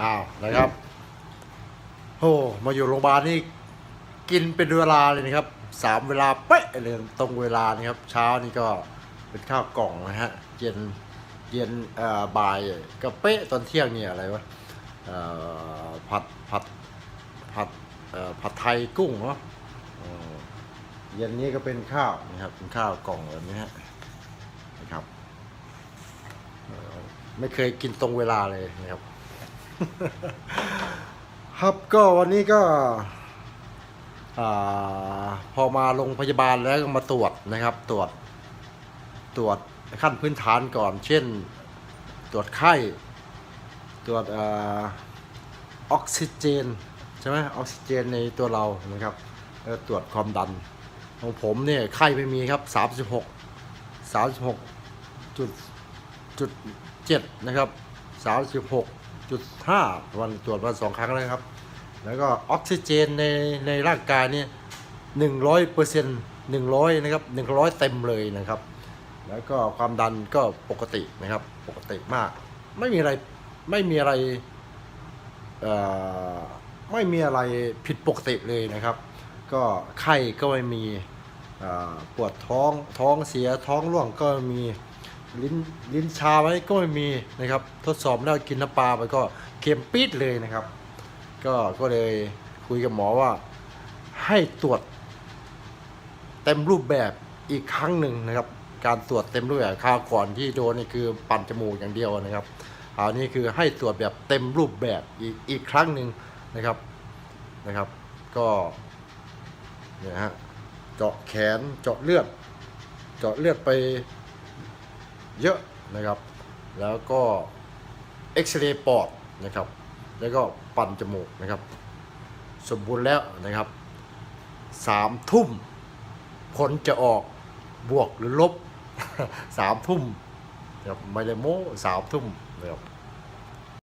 อ้าวนะครับโอ้มาอยู่โรงพยาบาลนี่กินเป็นเวลาเลยนะครับสามเวลาเป๊ะเลยตรงเวลานะครับ เช้านี่ก็เป็นข้าวกล่องนะฮะเย็นเย็นเอ่อบ่ายก็เป๊ะตอนเที่ยงเนี่ยอะไรวะเอ่อผัดผัดผัดเอ่อผัดไทยกุ้งเนาะเย็นนี้ก็เป็นข้าวนะครับเป็นข้าวกล่องแบบนี้ฮะนะครับไม่เคยกินตรงเวลาเลยนะครับ ครับก็วันนี้ก็พอมาโรงพยาบาลแล้วก็มาตรวจนะครับ ตรวจตรวจขั้นพื้นฐานก่อน เช่น ตรวจไข้ ตรวจอออกซิเจนใช่ไหมออกซิเจนในตัวเรานะครับแล้วตรวจความดัน ของผมเนี่ยไข้ไม่มีครับ 36 36จุดจุดเจ็ดนะครับ 36 จุดห้าวันตรวจวันสองครั้งแล้วครับ แล้วก็ออกซิเจนในในร่างกายเนี่ยหนึ่งร้อยเปอร์เซ็นต์หนึ่งร้อยนะครับหนึ่งร้อยเต็มเลยนะครับ แล้วก็ความดันก็ปกตินะครับ ปกติมาก ไม่มีอะไรไม่มีอะไรไม่มีอะไรผิดปกติเลยนะครับ ก็ไข้ก็ไม่มีปวดท้องท้องเสียท้องร่วงก็ไม่มี ลิ้นลิ้นชาไว้ก็ไม่มีนะครับ ทดสอบแล้วกินน้ำปลาไปก็เค็มปี๊ดเลยนะครับ ก็ก็เลยคุยกับหมอว่าให้ตรวจเต็มรูปแบบอีกครั้งหนึ่งนะครับ การตรวจเต็มรูปแบบคราวก่อนที่โดนนี่คือปั่นจมูกอย่างเดียวนะครับคราวนี้คือให้ตรวจแบบเต็มรูปแบบอีกอีกครั้งหนึ่งนะครับนะครับ ก็เนี่ยฮะเจาะแขนเจาะเลือด เจาะเลือดไป เยอะนะครับ แล้วก็เอ็กซเรย์ปอดนะครับ แล้วก็ปั่นจมูกนะครับ สมบูรณ์แล้วนะครับสามทุ่มผลจะออกบวกหรือลบสามทุ่มนะครับไม่ได้โม้สามทุ่มนะครับ